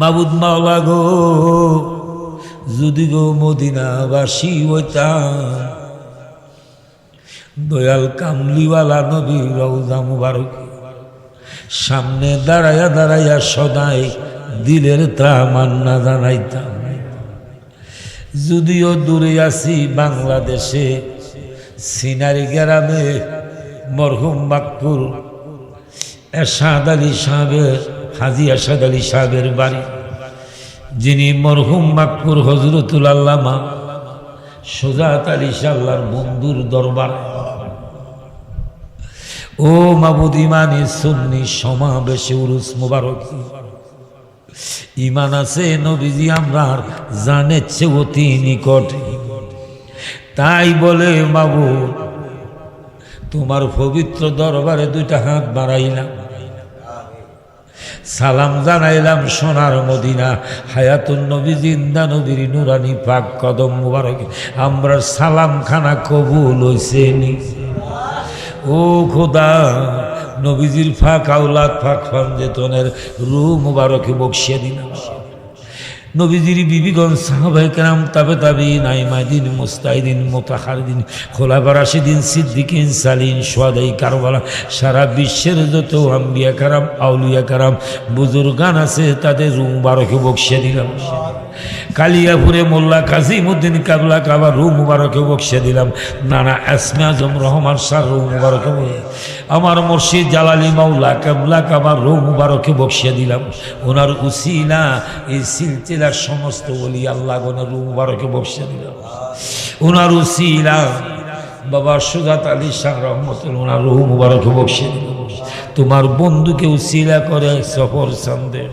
মাবুদ মাওলা গো, যদি গো মদিনাবাসী হইতাম, দয়াল কামলিওয়ালা নবী রৌদা মুবারক, সামনে দাঁড়াইয়া দাঁড়াইয়া সদাই দিলের ত্রামান্না জানাইতাম। যদিও দূরে আছি বাংলাদেশে, সিনারি গ্রামে মরহুম বাক্কুর, এরশাদ আলী সাহেবের হাজি এরশাদ আলী সাহেবের বাড়ি, যিনি মরহুম বাক্কুর হজরতুল আল্লামা সোজাত আলী সাল্লার বন্ধুর দরবার। ও মাবুদ ইমানি সুন্নি সমাবেশে উরুস মুবারক। ইমান আছে নবীজি, আমরা জানেছে অতি নিকট। তাই বলে বাবু তোমার পবিত্র দরবারে দুইটা হাত বাড়াইলাম। সালাম জানাইলাম সোনার মদিনা। হায়াতুন নবী, জিন্দা নবীর নুরানি পাক কদম মুবারক। আমরা সালাম খানা কবুল হইছে নি। ও খোদা, নবীজির ফাঁক আউলাদ ফাঁক ফান ফানজেতনের রু মুবারকে বকশিয়ে দিলাম। নবীজির বিবিগণ সাহাবাই কেরাম তাবে তাবি নাইমাদিন মুস্তাহিদিন, মোতাহারদিন খোলাবার দিন সিদ্দিকিন, সালিন, সোয়াদাই কারবালা, সারা বিশ্বের যত আম্বিয়া কারাম, আউলিয়া কারাম, বুজুর্গান আছে তাদের রুম বারোকে বকশিয়ে দিলাম কালিয়াপুরে মোল্লা কাজিমুদ্দিন কাবলা কাবার রু মুবারকে বকশিয়ে দিলাম। নানা আসমে আজম রহমান সার রু মুবারকে আমার মুর্শিদ জালালি মাওলা কাবলা কাবার রু মুবারকে বকশিয়ে দিলাম। ওনার উসিলা এই সিলসিলার সমস্ত বলি আল্লাহ ওনার রু মুবারকে বকশিয়ে দিলাম। ওনার উসিলা বাবা সুজাত আলী শাহ রহমতুল ওনার রু মুবারকে বকশিয়ে দিলাম। তোমার বন্ধুকে উসিলা করে সফর সন্দেহ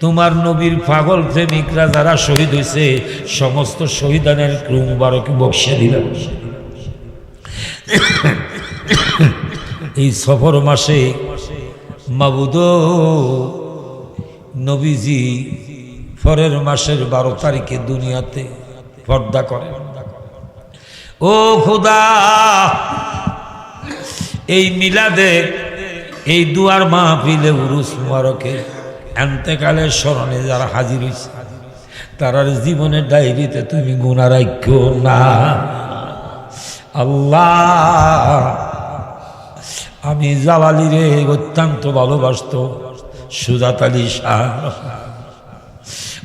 তোমার নবীর পাগল প্রেমিকরা যারা শহীদ হয়েছে সমস্ত শহীদানের মুবারকে বক্সিয়ে দিলাম এই সফর মাসে মাবুদ নবীজি ফরের মাসের বারো তারিখে দুনিয়াতে পর্দা করে ও খুদা, এই মিলাদে, এই দুয়ার মাহফিলে উরুস মুবারকে এন্তেকালের স্মরণে যারা হাজির হয়েছে তারার জীবনের ডায়েরিতে তুমি গুণা রাখো না। আল্লাহ, আমি জালালি রে, অত্যন্ত ভালোবাসত সুজাত আলী শাহ।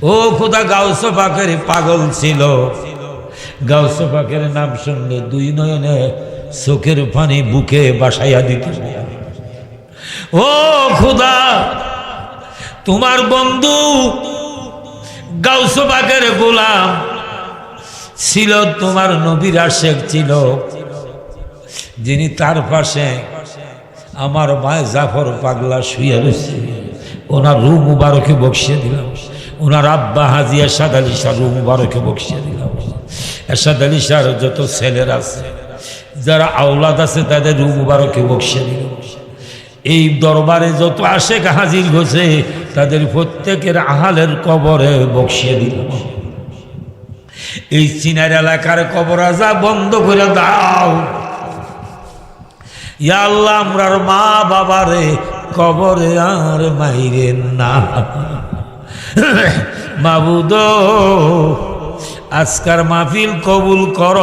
ও খোদা, গাউস পাখের পাগল ছিল। গাউস পাখের নাম শুনলে দুই নয়নে চোখের পানি বুকে বাসাইয়া দিত। ও খুদা তোমার বন্ধু গাউসবাগের গোলাম ছিল, তোমার নবীর আশেক ছিল। যিনি তার পাশে আমার মায় জাফর পাগলা শুয়ে রয়েছে। ওনার রু মুবারকে বক্সিয়ে দিলাম। ওনার আব্বা হাজি এরশাদ আলী শাহ রু মুবারকে বক্সিয়ে দিলাম। এরশাদ আলী শাহর যত ছেলের আছে, যারা আওলাদ আছে, তাদের রু মুবারকে বক্সিয়ে দিলাম। এই দরবারে যত আশেক হাজির হয়েছে, তাদের প্রত্যেকের আহালের কবরে বক্সিয়ে দিল। এই চিনার এলাকার কবর আজা বন্ধ করে দাও। আল্লাহ আমরার মা বাবারে কবরে আর মাইরে না। মাবুদ, আজকার মাহফিল কবুল কর।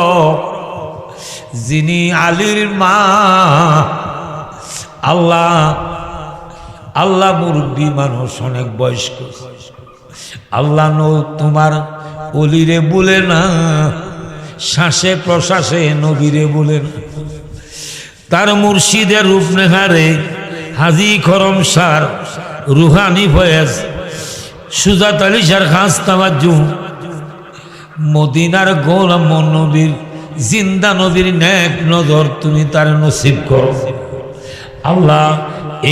যিনি আলীর মা আল্লাহ আল্লাহ মুরব্বী মানুষ অনেক বয়স্ক। আল্লাহ নো তোমার অলিরে বলে না, শ্বাসে প্রশ্বাসে নবীরে বলে না। তার মুর্শিদের রূপনেহারে হাজি খরম সার রুহানি ফয়েজ, সুজাত আলী সার খাস মদিনার গোলাম নবীর, জিন্দা নবীর ন্যাক নজর তুমি তার নসিব করো। আল্লাহ,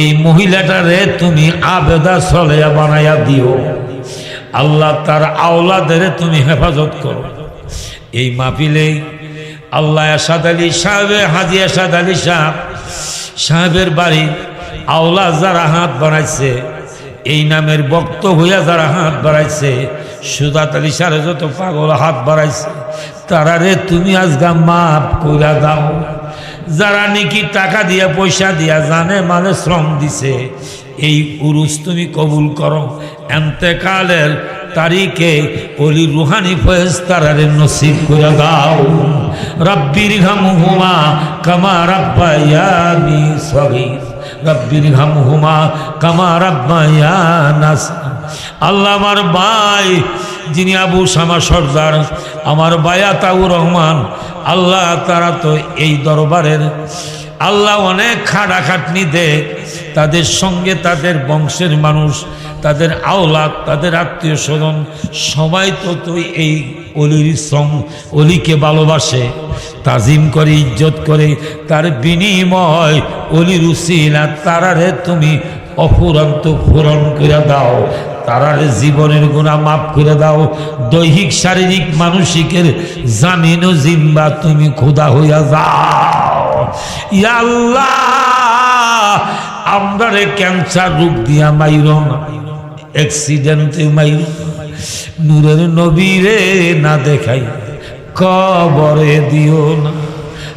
এই মহিলাটারে তুমি আবেদা চলে বানাইয়া দিও। আল্লাহ তার আওলাদের তুমি হেফাজত করো। এই মাহফিলে আল্লাহ আসাদ আলী সাহেব, হাজি আসাদ আলী সাহেব, সাহেবের বাড়ি আওলা যারা হাত বাড়াইছে, এই নামের বক্ত হইয়া যারা হাত বাড়াইছে সুদাত আলী সারে যত পাগল হাত বাড়াইছে, তারারে তুমি আজগা মাফ কইরা দাও। যারা নাকি টাকা দিয়া, পয়সা দিয়া জানে মানে শ্রম দিছে, এই উরুস তুমি কবুল করো। এন্তেকালের তারিখে ওলি রুহানি ফয়েস্তারে নসিব করে দাও। রব্বির ঘামহুমা কামা রাব্বায়ানি সগীর। ঘামহুমা, কামা রাব্বায়ানাস আল্লাহ আমার ভাই, যিনি আবু শামা সর্দার, আমার বায়া তাউর রহমান, আল্লাহ তারা তো এই দরবারের আল্লাহ অনেক খাটাখাটনি দেয়। তাদের সঙ্গে তাদের বংশের মানুষ, তাদের আওলাদ, তাদের আত্মীয় স্বজন, সবাই তো তুই এই অলির শ্রম, অলিকে ভালোবাসে, তাজিম করে, ইজ্জত করে, তার বিনিময় অলির উসিলা তারারে তুমি অফুরন্ত পূরণ করে দাও। তারার জীবনের গুণা মাফ করে দাও। দৈহিক, শারীরিক, মানসিকের জামিন ও জিম্বা তুমি খোদা হইয়া যাও। ইয়া আল্লাহ, আমরারে ক্যান্সার রোগ দিয়া মাইর অ্যাক্সিডেন্টে মাইর নূরের নবীরে না দেখাই, কবরে দিও না।